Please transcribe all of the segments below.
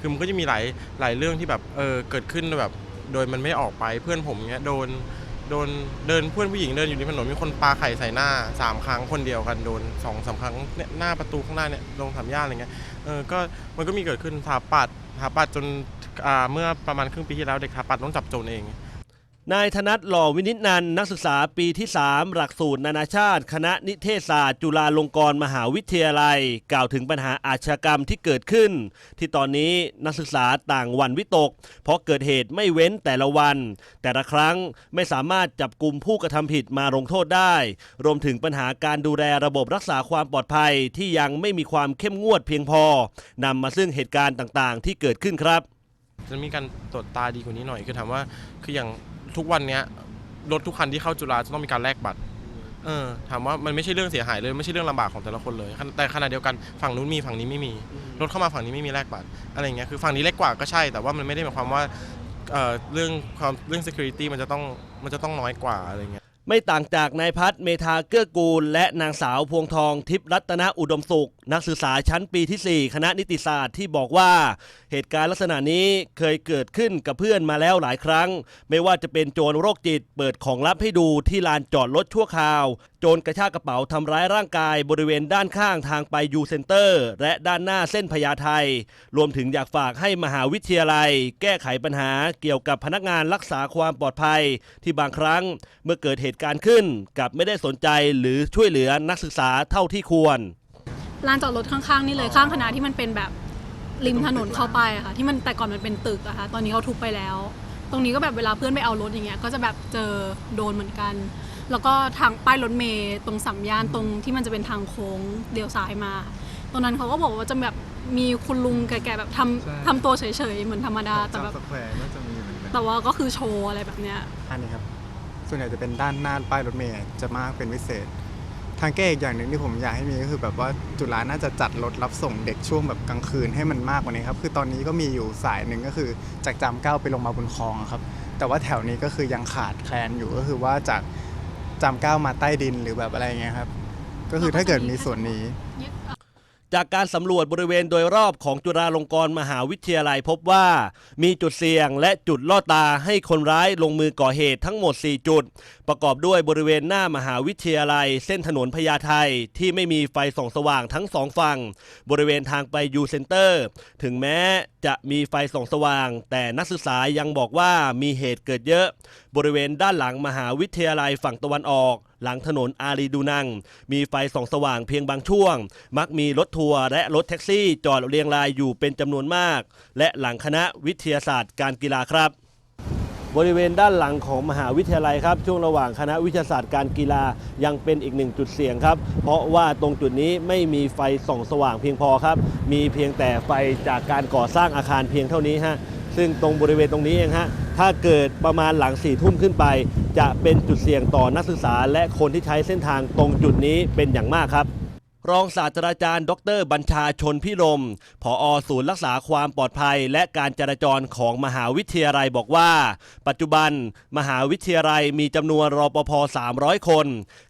คือมันก็จะมีหลายหลายเรื่องที่แบบเออเกิดขึ้นแบบโดยมันไม่ออกไปเพื่อนผมเนี้ยโดนโดนเดินเพื่อนผู้หญิงเดินอยู่ริมถนนมีคนปาไข่ใส่หน้าสามครั้งคนเดียวกันโดนสองสามครั้งเนี่ยหน้าประตูข้างหน้าเนี่ยลงสามย่านอะไรเงี้ยเออก็มันก็มีเกิดขึ้นถาปัดถาปัดจนอ่าเมื่อประมาณครึ่งปีที่แล้วเด็กถาปัดต้องจับโจรเอง นายธนัทหล่อวินิจนันนักศึกษาปีที่ 3 หลักสูตรนานาชาติ คณะนิเทศศาสตร์จุฬาลงกรณ์มหาวิทยาลัย กล่าวถึงปัญหาอาชญากรรมที่เกิดขึ้น ที่ตอนนี้นักศึกษาต่างวันวิตก เพราะเกิดเหตุไม่เว้นแต่ละวัน แต่ละครั้งไม่สามารถจับกลุ่มผู้กระทำผิดมาลงโทษได้ รวมถึงปัญหาการดูแลระบบรักษาความปลอดภัยที่ยังไม่มีความเข้มงวดเพียงพอนำมาซึ่งเหตุการณ์ต่างๆ ที่เกิดขึ้นครับจะมีการตรวจตาดีกว่านี้หน่อยคือถามว่าคืออย่าง ทุกวันเนี้ยรถทุกคันที่เข้าจุฬาจะต้องมีการแลกบัตร เออ ถามว่ามันไม่ใช่เรื่องเสียหายเลยไม่ใช่เรื่องลำบากของแต่ละคนเลย แต่ขณะเดียวกันฝั่งนู้นมีฝั่งนี้ไม่มี รถเข้ามาฝั่งนี้ไม่มีแลกบัตรอะไรอย่างเงี้ยคือฝั่งนี้เล็กกว่าก็ใช่ แต่ว่ามันไม่ได้หมายความว่าเอ่อเรื่องความเรื่อง security มันจะต้องมันจะต้องน้อยกว่าอะไรเงี้ย ไม่ต่างจากนายพัฒน์เมธาเกื้อกูล และนางสาวพวงทองทิพย์รัตนอุดมสุข นักศึกษาชั้นปีที่ 4 คณะนิติศาสตร์ที่บอกว่าเหตุการณ์ลักษณะนี้เคยเกิดขึ้นกับเพื่อนมาแล้วหลายครั้ง ไม่ว่าจะเป็นโจรโรคจิตเปิดของลับให้ดูที่ลานจอดรถชั่วคราว โจรกระชากกระเป๋าทำร้ายร่างกายบริเวณด้านข้างทางไปยูเซนเตอร์ และด้านหน้าเส้นพญาไทรวมถึงอยากฝากให้มหาวิทยาลัย แก้ไขปัญหาเกี่ยวกับพนักงานรักษาความปลอดภัย ที่บางครั้งเมื่อเกิดเหตุการณ์ขึ้นกับไม่ได้สนใจหรือช่วยเหลือนักศึกษาเท่าที่ควร ลานจอดรถข้างๆนี่เลยข้างคณะที่มันเป็นแบบริมถนนเข้าไปอะค่ะ ที่มันแต่ก่อนมันเป็นตึกอะค่ะ ตอนนี้เขาทุบไปแล้ว ตรงนี้ก็แบบเวลาเพื่อนไปเอารถอย่างเงี้ยก็จะแบบเจอโดนเหมือนกัน แล้วก็ทางป้ายรถเมย์ตรงสัมยานตรงที่มันจะเป็นทางโค้งเลี้ยวซ้ายมาตรงนั้นเขาก็บอกว่าจะแบบมีคุณลุงแก่ๆแบบทำใช่ทำตัวเฉยๆเหมือนธรรมดาแต่แบบจำสแควร์น่าจะมีเหมือนกันแต่ว่าก็คือโชว์อะไรแบบเนี้ย อันนี้ครับ ส่วนใหญ่จะเป็นด้านหน้าป้ายรถเมล์จะมากเป็นพิเศษ ทางแก้อีกอย่างหนึ่งที่ผมอยากให้มีก็คือแบบว่าจุฬาน่าจะจัดรถรับส่งเด็กช่วงแบบกลางคืนให้มันมากกว่านี้ครับ คือตอนนี้ก็มีอยู่สายหนึ่งก็คือจากจามเก้าไปลงมาบนคลองครับ แต่ว่าแถวนี้ก็คือยังขาดแคลนอยู่ก็คือว่าจากจามเก้ามาใต้ดินหรือแบบอะไรเงี้ยครับ ก็คือถ้าเกิดมีส่วนนี้ จากการสำรวจบริเวณโดยรอบของจุฬาลงกรณ์มหาวิทยาลัยพบว่า มีจุดเสี่ยงและจุดล่อตาให้คนร้ายลงมือก่อเหตุทั้งหมด 4 จุด ประกอบด้วยบริเวณหน้ามหาวิทยาลัย เส้นถนนพญาไทที่ไม่มีไฟส่องสว่างทั้งสองฝั่ง บริเวณทางไปยูเซ็นเตอร์ ถึงแม้จะมีไฟส่องสว่าง แต่นักศึกษายังบอกว่ามีเหตุเกิดเยอะ บริเวณด้านหลังมหาวิทยาลัยฝั่งตะวันออก หลังถนนอารีดูนัง มีไฟส่องสว่างเพียงบางช่วง มักมีรถทัวร์และรถแท็กซี่จอดเรียงรายอยู่เป็นจำนวนมาก และหลังคณะวิทยาศาสตร์การกีฬาครับบริเวณด้านหลังของมหาวิทยาลัยครับ ช่วงระหว่างคณะวิทยาศาสตร์การกีฬายังเป็นอีกหนึ่งจุดเสี่ยงครับ เพราะว่าตรงจุดนี้ไม่มีไฟส่องสว่างเพียงพอครับ มีเพียงแต่ไฟจากการก่อสร้างอาคารเพียงเท่านี้ฮะซึ่งตรงบริเวณตรงนี้เองฮะถ้าเกิดประมาณหลังสี่ทุ่มขึ้นไป จะเป็นจุดเสี่ยงต่อนักศึกษาและคนที่ใช้เส้นทางตรงจุดนี้เป็นอย่างมากครับ รองศาสตราจารย์ ดร บัญชาชนพิรมผอศูนย์รักษาความปลอดภัย และการจราจรของมหาวิทยาลัยบอกว่า ปัจจุบันมหาวิทยาลัยมีจำนวนรปภ 300 คน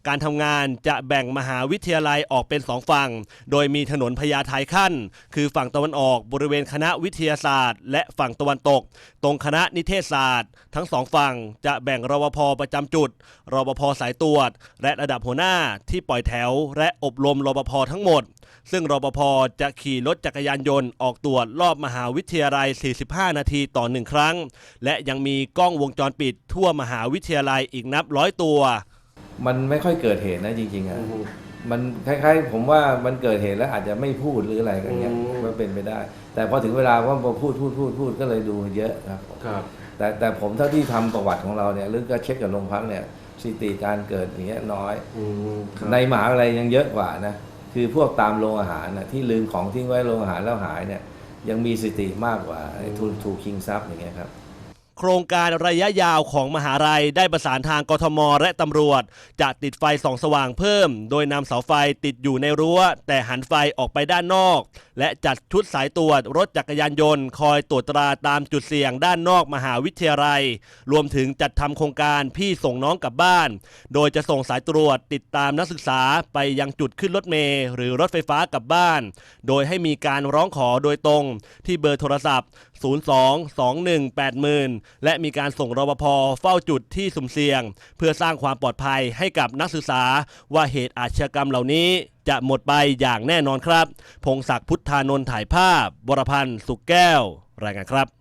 การทำงานจะแบ่งมหาวิทยาลัยออกเป็นสองฝั่ง โดยมีถนนพญาไทขั้น คือฝั่งตะวันออกบริเวณคณะวิทยาศาสตร์ และฝั่งตะวันตก ตรงคณะนิเทศศาสตร์ ทั้งสองฝั่งจะแบ่งรปภประจำจุดรปภสายตรวจ และระดับหัวหน้าที่ปล่อยแถว และอบรมรปภทั้งหมด ซึ่งรปภจะขี่รถจักรยานยนต์ออกตรวจรอบมหาวิทยาลัย 45 นาทีต่อหนึ่งครั้ง และยังมีกล้องวงจรปิดทั่วมหาวิทยาลัยอีกนับร้อยตัว มันไม่ค่อยเกิดเหตุนะจริงๆอะมันคล้ายๆ ผมว่ามันเกิดเหตุแล้วอาจจะไม่พูดหรืออะไรกันเงี้ยมันเป็นไปได้ แต่พอถึงเวลาว่าพอพูดพูดพูดพูดก็เลยดูเยอะครับครับแต่แต่ผมเท่าที่ทำประวัติของเราเนี่ยหรือก็เช็คกับโรงพักเนี่ยสถิติการเกิดอย่างเงี้ยน้อย ในมหาวิทยาลัยยังเยอะกว่านะ คือพวกตามโรงอาหารนะที่ลืมของทิ้งไว้โรงอาหารแล้วหายเนี่ยยังมีสติมากกว่าไอ้ถูกถูกชิงทรัพย์อย่างเงี้ยครับ โครงการระยะยาวของมหาลัยได้ประสานทางกทม และตำรวจ จะติดไฟส่องสว่างเพิ่ม โดยนำเสาไฟติดอยู่ในรั้ว แต่หันไฟออกไปด้านนอก และจัดชุดสายตรวจรถจักรยานยนต์ คอยตรวจตราตามจุดเสี่ยงด้านนอกมหาวิทยาลัย รวมถึงจัดทำโครงการพี่ส่งน้องกลับบ้าน โดยจะส่งสายตรวจติดตามนักศึกษาไปยังจุดขึ้นรถเมล์หรือรถไฟฟ้ากลับบ้าน โดยให้มีการร้องขอโดยตรงที่เบอร์โทรศัพท์ 02-2180,000และมีการส่งรปภเฝ้าจุดที่สุ่มเสี่ยง เพื่อสร้างความปลอดภัยให้กับนักศึกษาว่าเหตุอาชญากรรมเหล่านี้จะหมดไปอย่างแน่นอนครับ พงศักดิ์พุทธานนท์ถ่ายภาพ วรพันธ์สุกแก้ว รายงานครับ